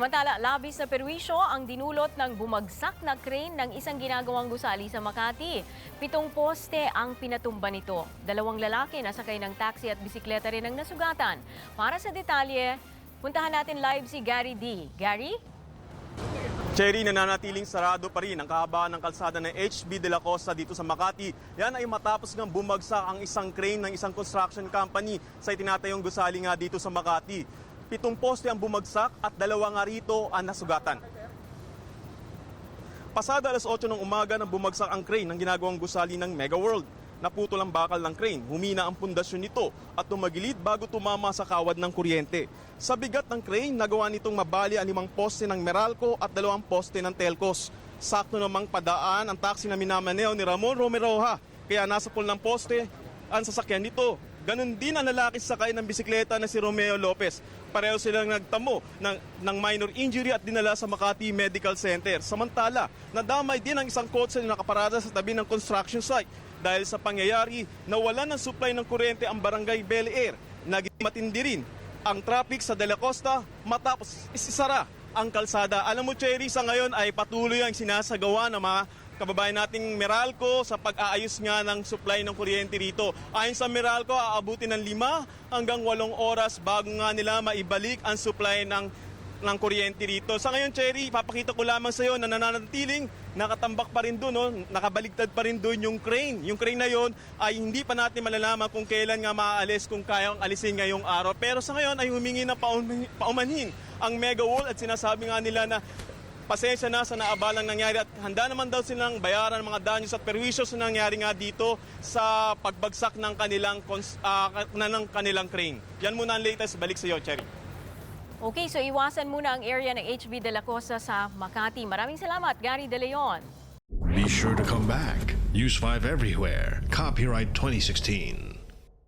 Samantala, labis na perwisyo ang dinulot ng bumagsak na crane ng isang ginagawang gusali sa Makati. Pitong poste ang pinatumba nito. Dalawang lalaki na sakay ng taxi at bisikleta rin ang nasugatan. Para sa detalye, puntahan natin live si Gary D. Gary? Cherry, nananatiling sarado pa rin ang kahabaan ng kalsada ng HB de la Costa dito sa Makati. Yan ay matapos ng bumagsak ang isang crane ng isang construction company sa itinatayong gusali nga dito sa Makati. Pitong poste ang bumagsak at dalawa nga rito ang nasugatan. Pasada alas 8 ng umaga nang bumagsak ang crane ng ginagawang gusali ng Mega World. Naputol ang bakal ng crane, humina ang pundasyon nito at tumagilid bago tumama sa kawad ng kuryente. Sa bigat ng crane, nagawa nitong mabali ang limang poste ng Meralco at dalawang poste ng Telcos. Sakto namang padaan ang taxi na minamaneo ni Ramon Romeroha, kaya nasa pool ng poste ang sasakyan nito. Ganon din ang lalaki sa sakay ng bisikleta na si Romeo Lopez. Pareho silang nagtamo ng, ng minor injury at dinala sa Makati Medical Center. Samantala, nadamay din ang isang kotse na nakaparada sa tabi ng construction site. Dahil sa pangyayari, nawalan ng supply ng kuryente ang barangay Bel Air. Naging matindi rin ang traffic sa De La Costa matapos isisara ang kalsada. Alam mo, Cherry, sa ngayon ay patuloy ang sinasagawa ng mga kababayan nating Meralco sa pag-aayos nga ng supply ng kuryente rito. Ayon sa Meralco, aabutin ng lima hanggang walong oras bago nga nila maibalik ang supply ng ng kuryente rito. Sa ngayon, Cherry, papakita ko lamang sa iyo na nananatiling nakatambak pa rin doon, no? nakabaligtad pa rin doon yung crane. Yung crane na yon ay hindi pa natin malalaman kung kailan nga maaalis, kung kayang alisin ngayong araw. Pero sa ngayon ay humingi na paumanhin, ang Mega Wall at sinasabi nga nila na pasensya na sa naabalang nangyari at handa naman daw silang bayaran ang mga danyos at perwisyo sa nangyari nga dito sa pagbagsak ng kanilang, na ng kanilang crane. Yan muna ang latest. Balik sa iyo, Cherry. Okay, so iwasan muna ang area ng HB de la Costa sa Makati. Maraming salamat, Gary De Leon. Be sure to come back. Use 5 everywhere. Copyright 2016.